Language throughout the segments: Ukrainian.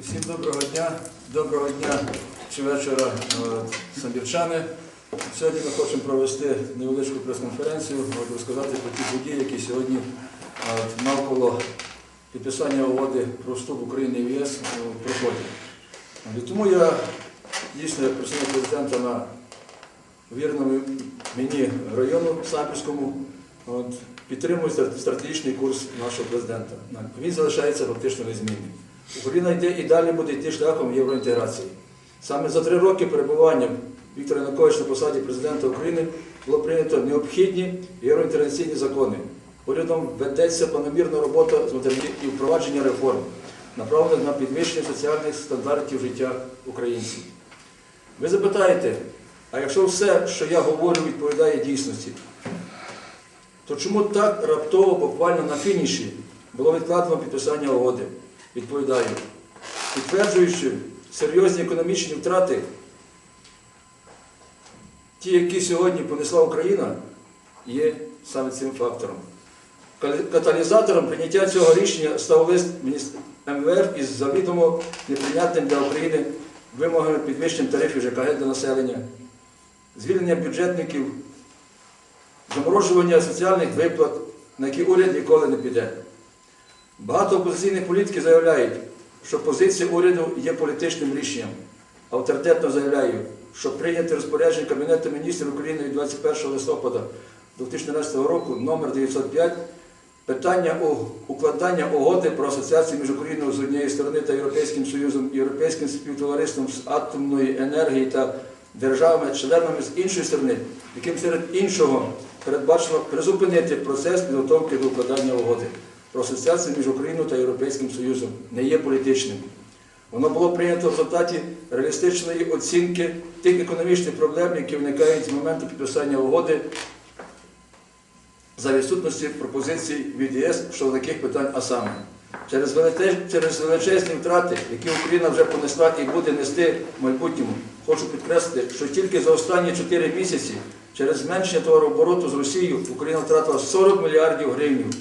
Усім доброго дня, доброго дня чи вечора, от, самбірчани. Сьогодні ми хочемо провести невеличку прес-конференцію, розказати про ті події, які сьогодні навколо підписання угоди про вступ України в ЄС проходять. Тому я дійсно як представник президента на вірному мені району Самбірському підтримую стратегічний курс нашого президента. Він залишається фактично незмінним. Україна йде і далі буде йти шляхом євроінтеграції. Саме за три роки перебування Віктора Януковича на посаді президента України було прийнято необхідні євроінтеграційні закони. Урядом ведеться планомірна робота з і впровадження реформ, направлених на підвищення соціальних стандартів життя українців. Ви запитаєте, а якщо все, що я говорю, відповідає дійсності, то чому так раптово, буквально на фініші, було відкладено підписання угоди? Відповідаю, підтверджуючи серйозні економічні втрати, ті, які сьогодні понесла Україна, є саме цим фактором. Каталізатором прийняття цього рішення став лист МВФ із завідомо неприйнятним для України вимогами підвищення тарифів ЖКГ для населення, звільнення бюджетників, заморожування соціальних виплат, на які уряд ніколи не піде. Багато опозиційних політиків заявляють, що позиція уряду є політичним рішенням. Авторитетно заявляю, що прийняти розпорядження Кабінету міністрів України від 21 листопада 2014 року номер 905 питання укладання угоди про асоціацію між Україною з однієї сторони та Європейським Союзом, Європейським співтовариством з атомної енергії та державами-членами з іншої сторони, яким серед іншого передбачено призупинити процес підготовки до укладання угоди про асоціацію між Україною та Європейським Союзом. Не є політичним. Воно було прийнято в результаті реалістичної оцінки тих економічних проблем, які виникають з моменту підписання угоди за відсутності пропозицій від ЄС щодо таких питань, а саме через, величезні втрати, які Україна вже понесла і буде нести в майбутньому, хочу підкреслити, що тільки за останні 4 місяці через зменшення товарообороту з Росією Україна втратила 40 мільярдів гривень,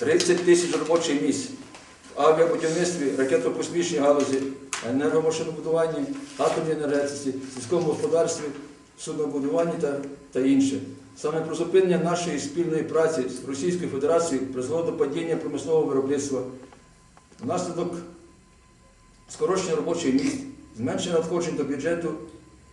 30 тисяч робочих місць в авіабудівництві, ракетно-космічній галузі, енергомашинобудуванні, атомній енергетиці, сільському господарстві, суднобудуванні та, та інше. Саме призупинення нашої спільної праці з Російською Федерацією призвело до падіння промислового виробництва. Внаслідок скорочення робочих місць, зменшення надходжень до бюджету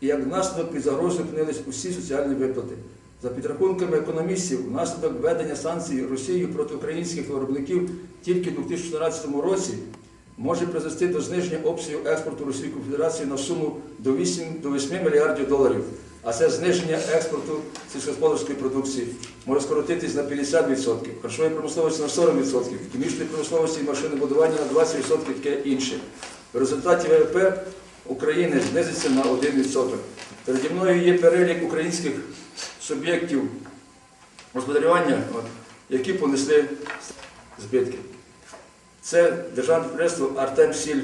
і як наслідок під загрозою опинились усі соціальні виплати. За підрахунками економістів, внаслідок введення санкцій Росією проти українських виробників тільки у 2014 році може призвести до зниження обсягів експорту Російської Федерації на суму до 8, до 8 мільярдів доларів. А це зниження експорту сільськогосподарської продукції може скоротитись на 50%, харчової промисловості на 40%, хімічної промисловості і машинобудування на 20% і таке інше. В результаті ВВП України знизиться на 1%. Переді мною є перелік українських суб'єктів господарювання, от, які понесли збитки. Це державне підприємство Артем Сіль.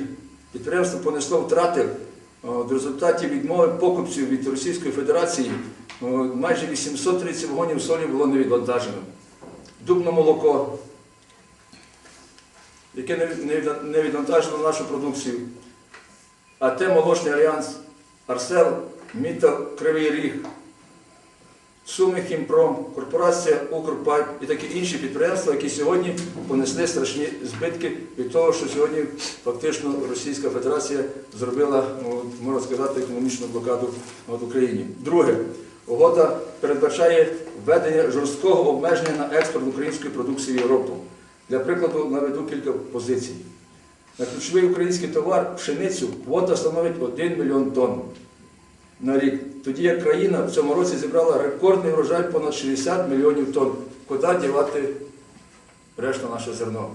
Підприємство понесло втрати в результаті відмови покупців від Російської Федерації. Майже 830 вагонів солі було не відвантажено. Дубно молоко, яке не відвантажило нашу продукцію. АТ Молочний Альянс, Арсел, Міта Кривий Ріг, Суми Хімпром, корпорація Укрпайп і такі інші підприємства, які сьогодні понесли страшні збитки від того, що сьогодні фактично Російська Федерація зробила, ну, можна сказати, економічну блокаду в Україні. Друге, угода передбачає введення жорсткого обмеження на експорт української продукції в Європу. Для прикладу наведу кілька позицій. На ключовий український товар пшеницю квота становить 1 мільйон тонн на рік. Тоді як країна в цьому році зібрала рекордний врожай понад 60 мільйонів тонн. Куди дівати решту наше зерно?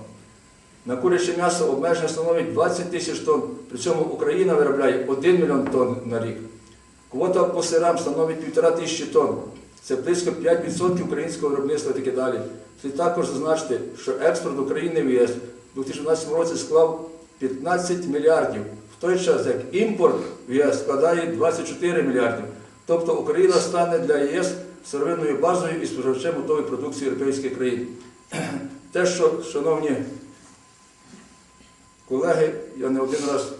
На куряче м'ясо обмеження становить 20 тисяч тонн, при цьому Україна виробляє 1 мільйон тонн на рік. Квота по сирам становить 1,5 тисячі тонн. Це близько 5% українського виробництва і таке далі. Слід також зазначити, що експорт України в ЄС у 2012 році склав 15 мільярдів, в той час як імпорт в ЄС складає 24 мільярдів. Тобто Україна стане для ЄС сировинною базою і споживачем готової продукції європейських країн. Те, що, шановні колеги, я не один раз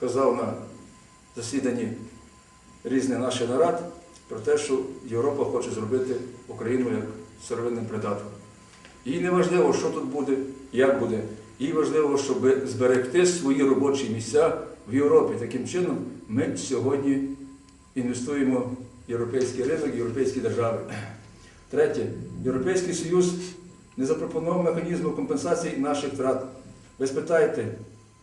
казав на засіданні різних наших нарад про те, що Європа хоче зробити Україну як сировинним придатком. Їй не важливо, що тут буде, як буде. Їй важливо, щоб зберегти свої робочі місця в Європі. Таким чином, ми сьогодні інвестуємо в європейський ринок, в європейські держави. Третє, Європейський Союз не запропонував механізму компенсації наших втрат. Ви спитаєте,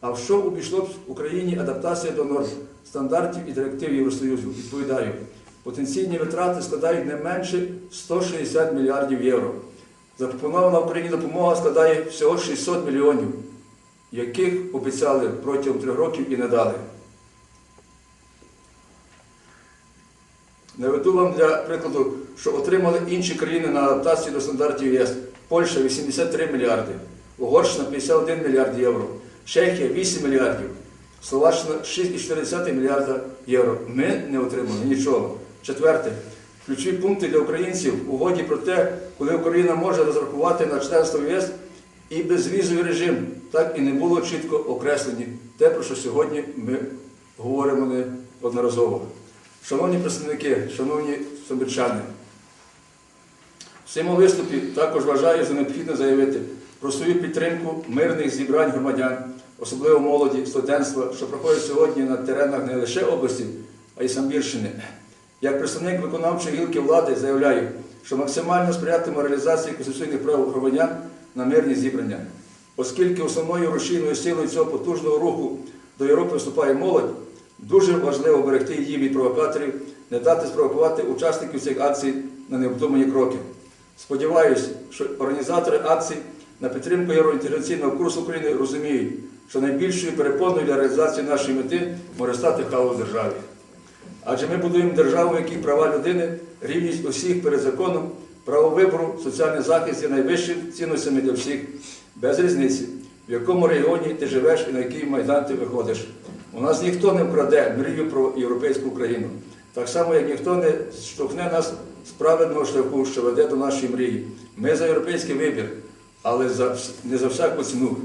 а в що обійшло б Україні адаптація до норм, стандартів і директив Євросоюзу? Відповідаю, потенційні витрати складають не менше 160 мільярдів євро. Запропонована Україні допомога складає всього 600 мільйонів, яких обіцяли протягом трьох років і не дали. Наведу вам для прикладу, що отримали інші країни на адаптацію до стандартів ЄС. Польща 83 мільярди, Угорщина 51 мільярд євро, Чехія 8 мільярдів, Словаччина 6,4 мільярда євро. Ми не отримали нічого. Четверте. Ключові пункти для українців в угоді про те, коли Україна може розрахувати на членство ЄС і безвізовий режим, так і не було чітко окреслені. Те, про що сьогодні ми говоримо неодноразово. Шановні представники, шановні сумірчани, в цьому виступі також вважаю за необхідне заявити про свою підтримку мирних зібрань громадян, особливо молоді, студентства, що проходять сьогодні на теренах не лише області, а й Самбірщини. Як представник виконавчої гілки влади заявляю, що максимально сприятиме реалізації конституційних прав громадян на мирні зібрання. Оскільки основною рушійною силою цього потужного руху до Європи виступає молодь, дуже важливо берегти її від провокаторів, не дати спровокувати учасників цих акцій на необдумані кроки. Сподіваюся, що організатори акцій на підтримку євроінтеграційного курсу України розуміють, що найбільшою перепоною для реалізації нашої мети може стати хаос державі. Адже ми будуємо державу, в якій права людини, рівність усіх перед законом, право вибору, соціальний захист є найвищими цінностями для всіх, без різниці, в якому регіоні ти живеш і на який майдан ти виходиш. У нас ніхто не вкраде мрію про європейську Україну. Так само, як ніхто не штовхне нас з правильного шляху, що веде до нашої мрії. Ми за європейський вибір, але за, не за всяку ціну.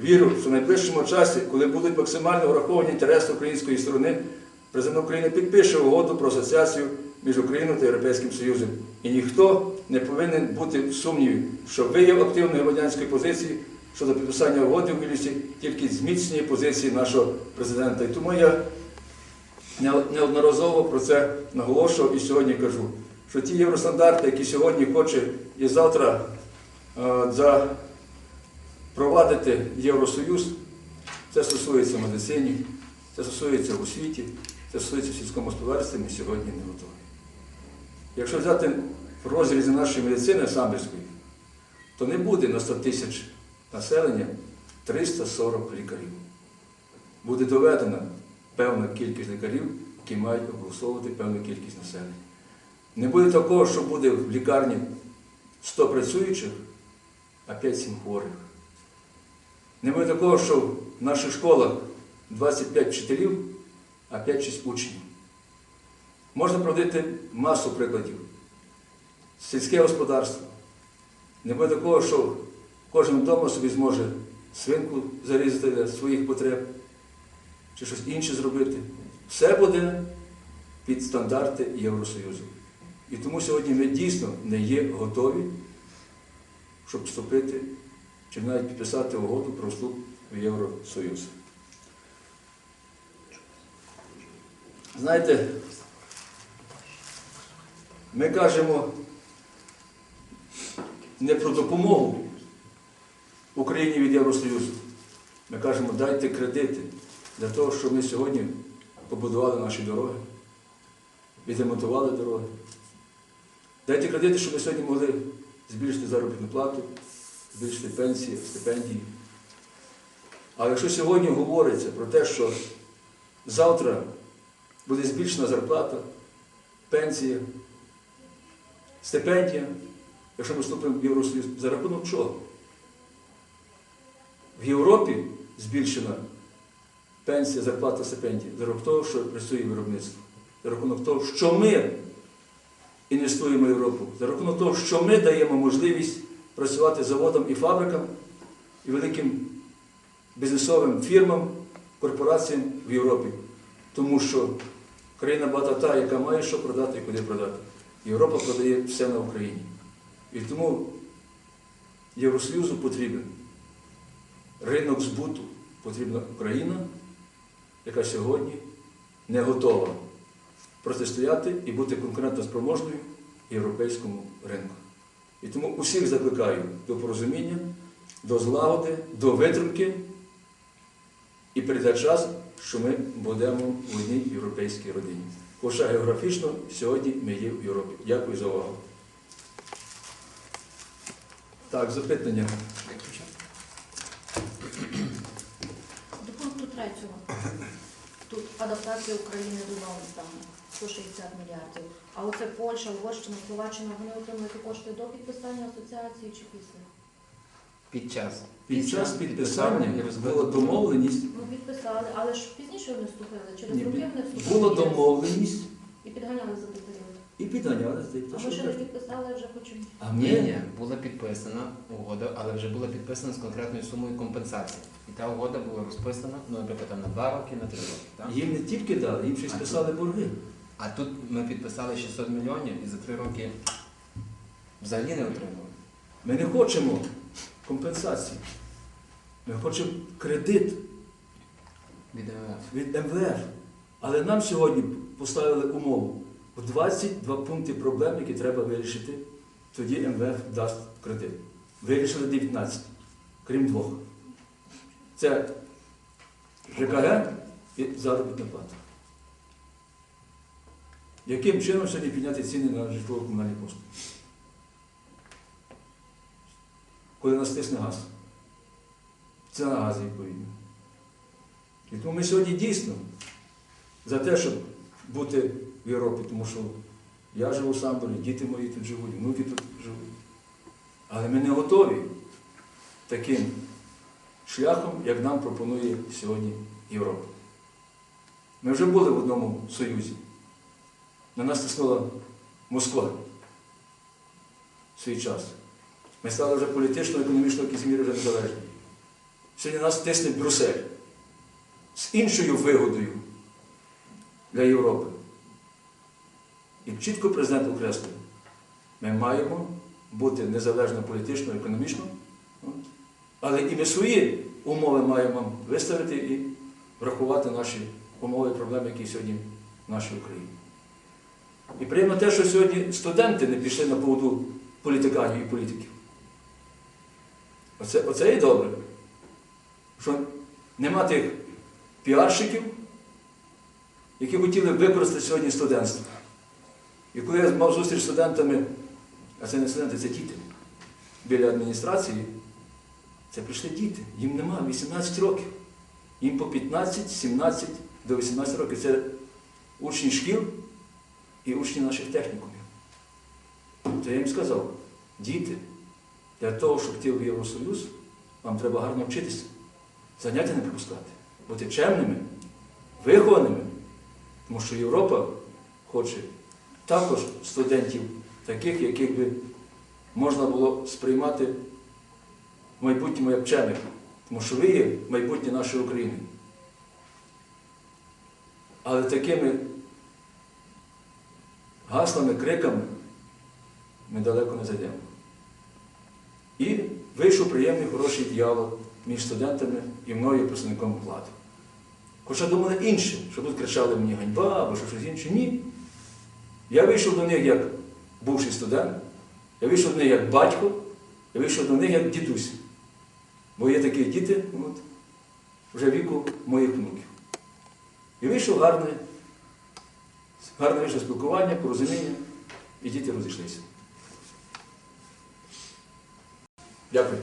Вірю, що в найближчому часі, коли будуть максимально враховані інтереси української сторони, президент України підпише угоду про асоціацію між Україною та Європейським Союзом. І ніхто не повинен бути в сумніві, що вияв активної громадянської позиції щодо підписання угоди в Вільнюсі тільки зміцнює позиції нашого президента. І тому я неодноразово про це наголошував і сьогодні кажу, що ті євростандарти, які сьогодні хоче і завтра е, запровадити Євросоюз, це стосується медицині, це стосується освіті, це стосується сільському господарстві, ми сьогодні не готові. Якщо взяти в розрізі нашої медицини самбірської, то не буде на 100 тисяч населення 340 лікарів. Буде доведена певна кількість лікарів, які мають обслуговувати певну кількість населення. Не буде такого, що буде в лікарні 100 працюючих, а 5-7 хворих. Не буде такого, що в наших школах 25 вчителів, а 5-6 учнів. Можна проводити масу прикладів. Сільське господарство. Не буде такого, що кожен вдома собі зможе свинку зарізати для своїх потреб чи щось інше зробити. Все буде під стандарти Євросоюзу. І тому сьогодні ми дійсно не є готові, щоб вступити чи навіть підписати угоду про вступ в Євросоюз. Знаєте, ми кажемо не про допомогу Україні від Євросоюзу. Ми кажемо, дайте кредити для того, щоб ми сьогодні побудували наші дороги, відремонтували дороги. Дайте кредити, щоб ми сьогодні могли збільшити заробітну плату, збільшити пенсії, стипендії. Але якщо сьогодні говориться про те, що завтра буде збільшена зарплата, пенсія, стипендія, якщо ми вступимо в Євросоюз, за рахунок чого? В Європі збільшена пенсія, зарплата, стипендія за рахунок того, що працює виробництво, за рахунок того, що ми інвестуємо в Європу, за рахунок того, що ми даємо можливість працювати заводам і фабрикам, і великим бізнесовим фірмам корпораціям в Європі. Тому що країна багата та, яка має що продати і куди продати. Європа продає все на Україні. І тому Євросоюзу потрібен ринок збуту, потрібна Україна, яка сьогодні не готова протистояти і бути конкурентоспроможною європейському ринку. І тому усіх закликаю до порозуміння, до злагоди, до витримки і прийде час, що ми будемо в одній європейській родині. Хоча географічно сьогодні ми є в Європі. Дякую за увагу. Так, запитання. Тут адаптація України до нових стану 160 мільярдів. А оце Польща, Угорщина, Словаччина, вони отримують кошти до підписання асоціації чи після? Під час. Під час підписання була домовленість. Ну, підписали, але ж пізніше вони вступили, через Ні, роки вони вступили. була домовленість І підганяли за і підганяли. А ми ще не підписали, вже хочемо. А Ні, ні, була підписана угода, але вже була підписана з конкретною сумою компенсації. І та угода була розписана, ну, наприклад, там на два роки, на три роки. Так? їм не тільки дали, їм ще й списали борги. А тут ми підписали 600 мільйонів і за три роки взагалі не отримали. Ми не хочемо компенсації. Ми хочемо кредит Від МВФ. від МВФ. Але нам сьогодні поставили умову 22 пункти проблем, які треба вирішити, тоді МВФ дасть кредит. Вирішили 19, крім двох. Це ЖКГ і заробітна плата. Яким чином сьогодні підняти ціни на житлово-комунальні послуги? Коли нас тисне газ. Ціна на газ відповідно. І тому ми сьогодні дійсно за те, щоб бути в Європі, тому що я живу в Самборі, діти мої тут живуть, внуки тут живуть. Але ми не готові таким шляхом, як нам пропонує сьогодні Європа. Ми вже були в одному союзі. На нас тиснула Москва в свій час. Ми стали вже політично, економічно в якійсь вже незалежні. Сьогодні нас тисне Брюссель з іншою вигодою для Європи. Чітко президент окреслив, ми маємо бути незалежно політично, економічно, але і ми свої умови маємо виставити і врахувати наші умови і проблеми, які сьогодні в нашій Україні. І приємно те, що сьогодні студенти не пішли на поводу політиканів і політиків. Оце, оце і добре. Що нема тих піарщиків, які хотіли використати сьогодні студентство. І коли я мав зустріч з студентами, а це не студенти, це діти біля адміністрації, це прийшли діти. Їм нема 18 років. Їм по 15, 17 до 18 років. Це учні шкіл і учні наших технікумів. То я їм сказав, діти, для того, щоб йти в Євросоюз, вам треба гарно вчитися, заняття не пропускати, бути чемними, вихованими. Тому що Європа хоче також студентів, таких, яких би можна було сприймати в майбутньому як вчених. Тому що ви є майбутнє нашої України. Але такими гаслами, криками ми далеко не зайдемо. І вийшов приємний хороший діалог між студентами і мною, представником влади. Хоча думали інше, що тут кричали мені ганьба або що щось інше. Ні. Я вийшов до них як бувший студент, я вийшов до них як батько, я вийшов до них як дідусь. Бо є такі діти от, вже віку моїх внуків. І вийшов гарне, гарне вийшло спілкування, порозуміння, і діти розійшлися. Дякую.